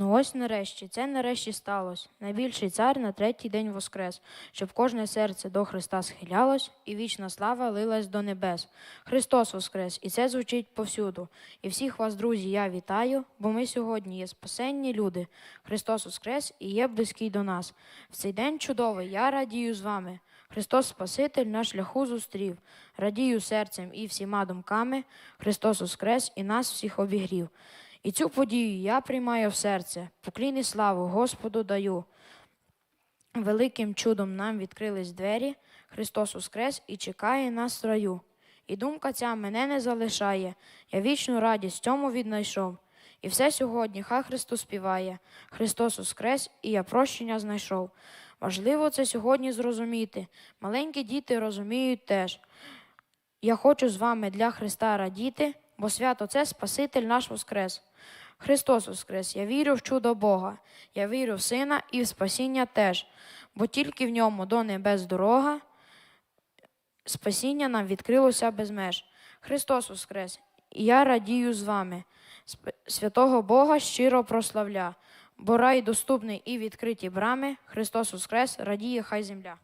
Ну ось нарешті, це нарешті сталося. Найбільший цар на третій день воскрес, щоб кожне серце до Христа схилялось, і вічна слава лилась до небес. Христос воскрес, і це звучить повсюду. І всіх вас, друзі, я вітаю, бо ми сьогодні є спасенні люди. Христос воскрес і є близький до нас. В цей день чудовий, я радію з вами. Христос Спаситель на шляху зустрів, радію серцем і всіма думками. Христос воскрес і нас всіх обігрів. І цю подію я приймаю в серце, поклін і славу Господу даю. Великим чудом нам відкрились двері, Христос воскрес і чекає нас в раю. І думка ця мене не залишає, я вічну радість цьому віднайшов. І все сьогодні хай Христос співає, Христос воскрес, і я прощення знайшов. Важливо це сьогодні зрозуміти. Маленькі діти розуміють теж. Я хочу з вами для Христа радіти, бо свято це Спаситель наш Воскрес. Христос Воскрес, я вірю в чудо Бога, я вірю в Сина і в спасіння теж, бо тільки в ньому до небес дорога, спасіння нам відкрилося без меж. Христос Воскрес, і я радію з вами, святого Бога щиро прославля, бо рай доступний і відкриті брами, Христос Воскрес, радіє хай земля.